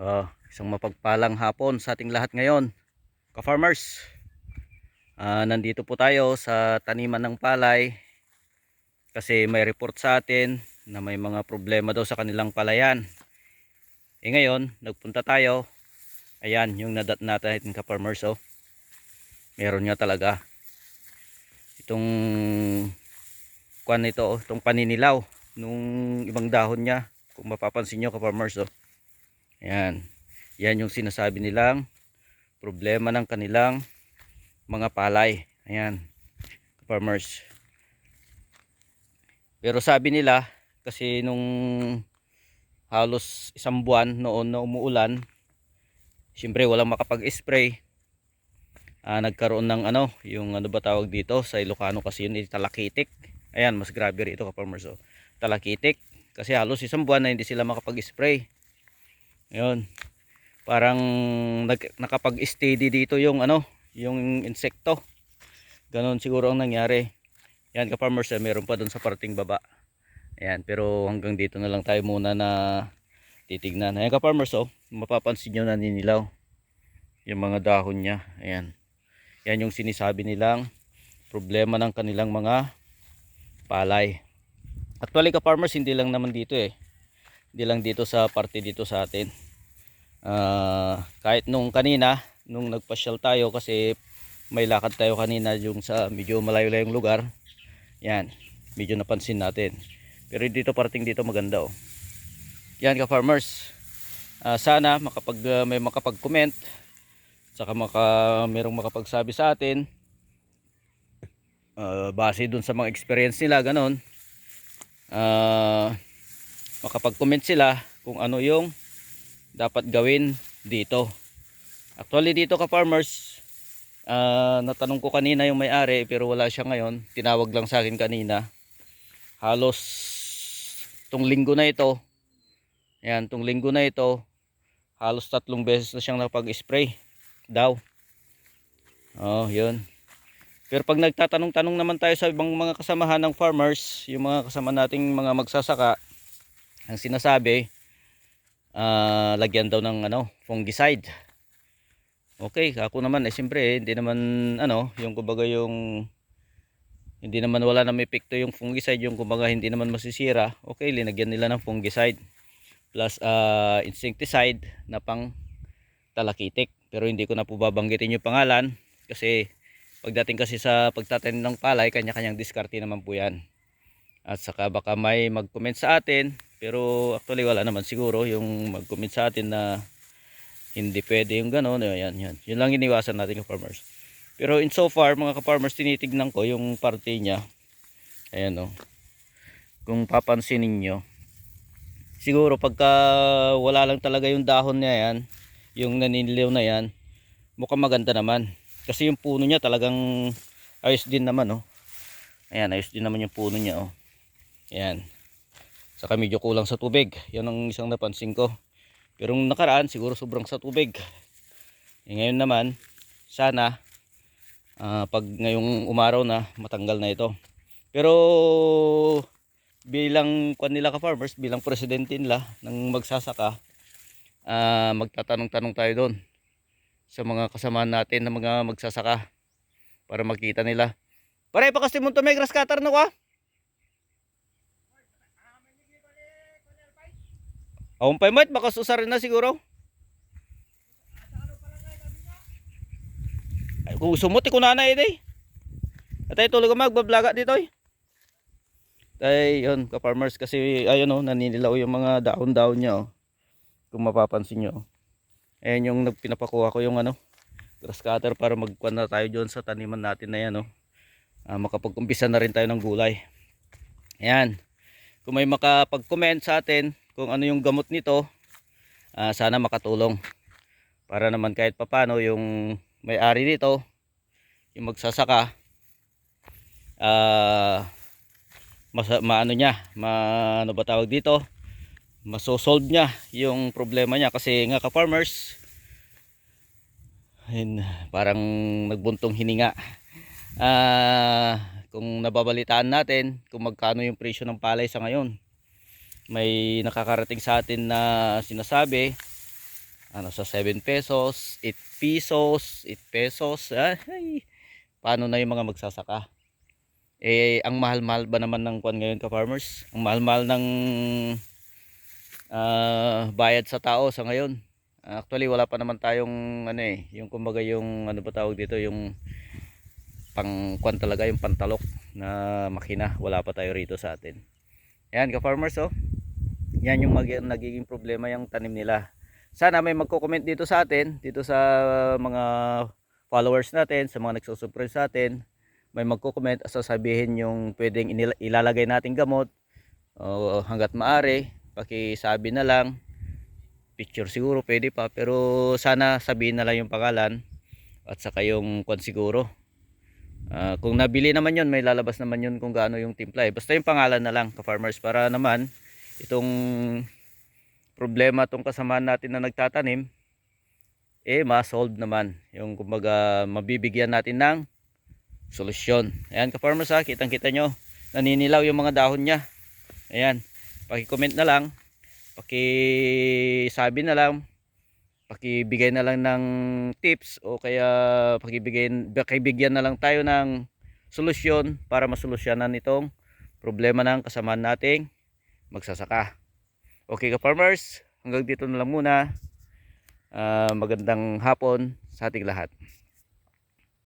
Uh, isang mapagpalang hapon sa ating lahat ngayon. Ka-farmers, ah, nandito po tayo sa taniman ng palay kasi may report sa atin na may mga problema daw sa kanilang palayan. E ngayon, nagpunta tayo. Ayan, yung nadat natin ka-farmers oh. Meron nga talaga. Itong kwan nito, oh, itong paninilaw nung ibang dahon niya. Kung mapapansin nyo ka-farmers oh. Ayan. Yan yung sinasabi nilang problema ng kanilang mga palay. Ayan. Farmers. Pero sabi nila kasi nung halos isang buwan noon na umuulan, siyempre walang makapag-spray. Ah, nagkaroon ng ano, yung ano ba tawag dito sa Ilocano kasi yun, eh, talakitik. Ayan, mas grabe rito ka farmers. Oh. Talakitik. Kasi halos isang buwan na hindi sila makapag-spray. Ayun. Parang nag, nakapag-steady dito yung ano, yung insekto. Ganon siguro ang nangyari. Yan ka farmers, eh, meron pa doon sa parting baba. Ayan, pero hanggang dito na lang tayo muna na titignan. Ayan ka farmers, oh, mapapansin nyo naninilaw yung mga dahon niya. Ayan. Yan yung sinisabi nilang problema ng kanilang mga palay. Actually ka farmers, hindi lang naman dito eh hindi lang dito sa parte dito sa atin. Ah, kahit nung kanina nung nagpasyal tayo kasi may lakad tayo kanina yung sa medyo malayo-layong lugar. Yan medyo napansin natin. Pero dito parting dito maganda oh. Yan ka farmers Ah, sana makapag ah, may makapag-comment saka maka merong makapagsabi sa atin. Ah, base dun sa mga experience nila ganon. Ah makapag-comment sila kung ano yung dapat gawin dito. Actually dito ka farmers, ah, natanong ko kanina yung may-ari pero wala siya ngayon. Tinawag lang sa akin kanina. Halos tong linggo na ito, yan, tong linggo na ito, halos tatlong beses na siyang napag-spray daw. Oh, yun. Pero pag nagtatanong-tanong naman tayo sa ibang mga kasamahan ng farmers, yung mga kasama nating mga magsasaka, ang sinasabi, ah, lagyan daw ng ano, fungicide. Okay, ako naman eh siyempre eh, hindi naman ano, yung kumbaga yung hindi naman wala na may epekto yung fungicide, yung kumbaga hindi naman masisira. Okay, linagyan nila ng fungicide plus ah, insecticide na pang talakitik. Pero hindi ko na po babanggitin yung pangalan kasi pagdating kasi sa pagtatanim ng palay, kanya-kanyang diskarte naman po yan. At saka baka may mag-comment sa atin, pero actually wala naman siguro yung mag-comment sa atin na hindi pwede yung gano'n. Yan, yan. Yun lang iniwasan natin ka farmers. Pero in so far, mga ka-farmers, tinitignan ko yung parte niya. Ayan o. Kung papansin ninyo, siguro pagka wala lang talaga yung dahon niya yan, yung naninilaw na yan, mukhang maganda naman. Kasi yung puno niya talagang ayos din naman oh. Ayan, ayos din naman yung puno niya oh. Ayan. Saka medyo kulang sa tubig. Yan ang isang napansin ko. Pero nung nakaraan siguro sobrang sa tubig. E ngayon naman, sana ah, pag ngayong umaraw na matanggal na ito. Pero bilang kwan nila ka farmers, bilang presidente nila ng magsasaka, ah, magtatanong-tanong tayo doon sa mga kasama natin na mga magsasaka para makita nila. Pare pa kasi mo to may grass cutter no ka? Awon pa mo baka susarin na siguro. Ay, kung sumot ko na na eh. Atay tuloy ko magbablaga dito eh. Ay, yun, ka-farmers kasi ayun oh, naninilaw yung mga daon-daon niya oh. Kung mapapansin niyo. Ayan yung nagpinapakuha ko yung ano, grass cutter para magkuha na tayo doon sa taniman natin na yan oh. Ah, makapag-umpisa na rin tayo ng gulay. Ayan. Kung may makapag-comment sa atin kung ano yung gamot nito, ah, sana makatulong. Para naman kahit papano yung may-ari nito, yung magsasaka, mas, maano niya, ma, ano ba tawag dito? masosolve niya yung problema niya kasi nga ka-farmers ayun, parang nagbuntong hininga ah kung nababalitaan natin kung magkano yung presyo ng palay sa ngayon may nakakarating sa atin na sinasabi ano sa 7 pesos, 8 pesos, 8 pesos. Ay, paano na yung mga magsasaka? Eh, ang mahal-mahal ba naman ng kwan ngayon ka farmers? Ang mahal-mahal ng ah, bayad sa tao sa ngayon. Actually, wala pa naman tayong ano eh, yung kumbaga yung ano ba tawag dito, yung pang kwan talaga yung pantalok na makina. Wala pa tayo rito sa atin. Yan ka farmers oh. Yan yung mag nagiging problema yung tanim nila. Sana may magko-comment dito sa atin, dito sa mga followers natin, sa mga nagsusubscribe sa atin. May magko-comment at sasabihin yung pwedeng ilalagay nating gamot o hanggat maari, pakisabi na lang. Picture siguro pwede pa pero sana sabihin na lang yung pangalan at saka yung kwan siguro. Ah, kung nabili naman yun, may lalabas naman yun kung gaano yung timpla eh. Basta yung pangalan na lang ka-farmers para naman itong problema tong kasamaan natin na nagtatanim eh ma-solve naman. Yung kumbaga mabibigyan natin ng solusyon. Ayan ka-farmers ha, kitang-kita nyo. Naninilaw yung mga dahon niya. Ayan. Paki-comment na lang. Paki-sabi na lang. Pakibigay na lang ng tips o kaya pakibigay, pakibigyan na lang tayo ng solusyon para masolusyonan itong problema ng kasamaan nating magsasaka. Okay ka farmers, hanggang dito na lang muna. Ah, magandang hapon sa ating lahat.